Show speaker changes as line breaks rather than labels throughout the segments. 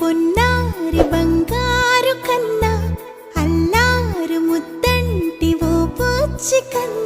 పొన్నారి బంగారు కన్నా అల్లారు ముద్దంటి ఓ పూచి కన్నా.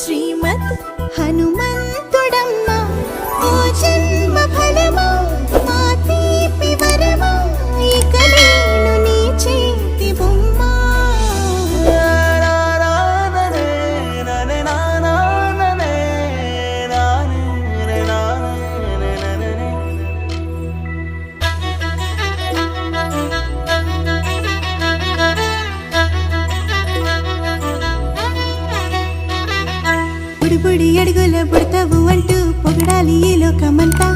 శ్రీమత్ శ్రీమత్ పొడిపొడి అడుగుల పుడతావు అంటూ పొగడాలి ఈ లోకమంతా.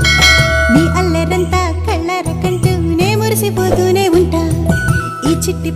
నీ అల్లరంతా కళ్ళారకంటూ నే మురిసిపోతూనే ఉంటా. ఈ చిట్టి